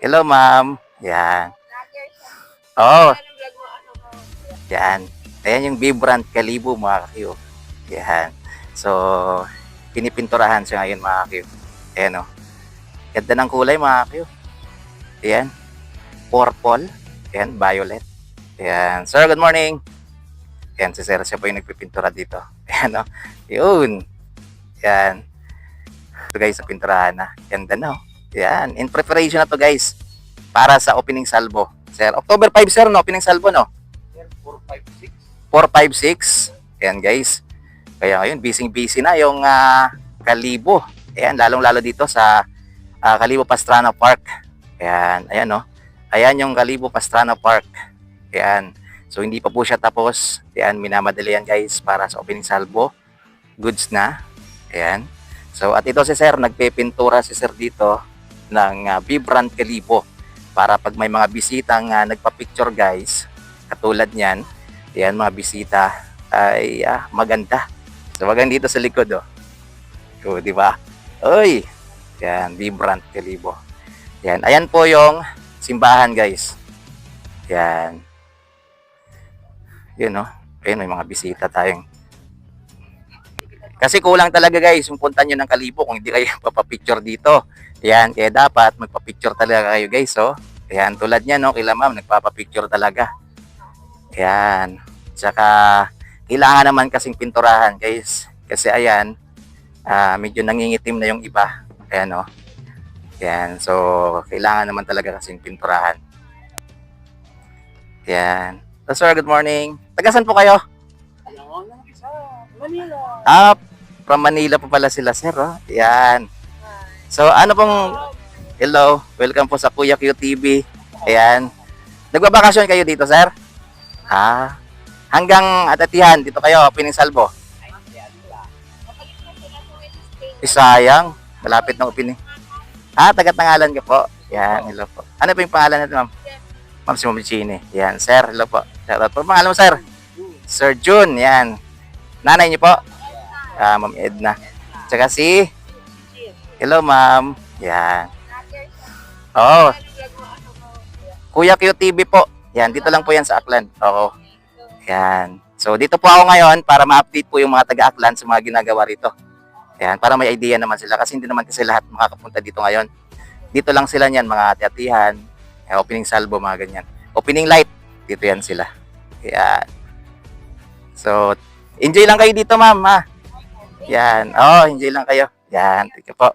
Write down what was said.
Hello, ma'am. Yan. Oh, yan. Ayan yung Vibrant Kalibo, mga kakiyo. Yan. So, pinipinturahan siya ngayon, mga kakiyo. Ayan, oh. Ganda ng kulay, mga kakiyo. Ayan. Purple. Ayan, violet. Ayan. Sir, good morning. Ayan, si Sir, siya po yung nagpipintura dito. Ayan, oh. Yun. Ayan. Ito guys, sa pinturahan na. Ganda na, oh. Ayan. In preparation na to, guys. Para sa opening salvo. Sir, October 5, sir, no? Opening salvo, no? 456. Ayan, guys. Kaya ngayon, busy-busy na yung ah, Kalibo. Ayan, lalong-lalo dito sa ah, Kalibo Pastrana Park. Ayan, ayan, no? Ayan yung Kalibo Pastrana Park. Ayan. So, hindi pa po siya tapos. Ayan, minamadali yan, guys, para sa opening salvo. Goods na. Ayan. So, at ito si Sir, nagpepintura si Sir dito ng ah, Vibrant Kalibo para pag may mga bisitang uh, nagpa-picture guys, katulad niyan, yan mga bisita ay ah, maganda. So wag dito sa likod oh. So, di ba? Oy. Yan, Vibrant Kalibo. Yan, ayan po yung simbahan guys. Yan. Yun oh. Ayun, may mga bisita tayong kasi kulang talaga guys yung punta nyo ng Kalibo kung hindi kayo papapicture dito. Yan, kaya dapat magpa-picture talaga kayo guys, oh. Yan, tulad niyan, no, kila ma'am, nagpapa-picture talaga. Yan. Tsaka, kailangan naman kasing pinturahan, guys. Kasi ayan, ah, medyo nangingitim na yung iba. Ayan, oh. Yan, so, kailangan naman talaga kasing pinturahan. Yan. So, sir, good morning. Tagasan po kayo? Manila. Ah, from Manila po pala sila, sir, oh. Yan. So, ano pong Hello, welcome po sa Kuya QTV. Ayan. Nagbabakasyon kayo dito, sir? Ah, hanggang atatihan, dito kayo, Pinisalbo. Isayang, malapit ng opening. Ah, taga-tangalan ka po. Yan, hello po. Ano po yung pangalan natin, ma'am? Ma'am si Ma'am Chini. Yan, sir, hello po. Shout out po. Pangalan mo, sir? Sir June, yan. Nanay niyo po? Ah, Ma'am Edna. Tsaka si? Hello, ma'am. Yan. Oo. Kuya QTV po. Yan, dito lang po yan sa Aklan. Oo. Yan. So, dito po ako ngayon para ma-update po yung mga taga-Aklan sa mga ginagawa rito. Yan, para may idea naman sila kasi hindi naman kasi lahat makakapunta dito ngayon. Dito lang sila niyan, mga ati-atihan, eh, opening salvo, mga ganyan. Opening light, dito yan sila. Yan. So, enjoy lang kayo dito, ma'am, ha? Yan. Oh, enjoy lang kayo. Yan, you po.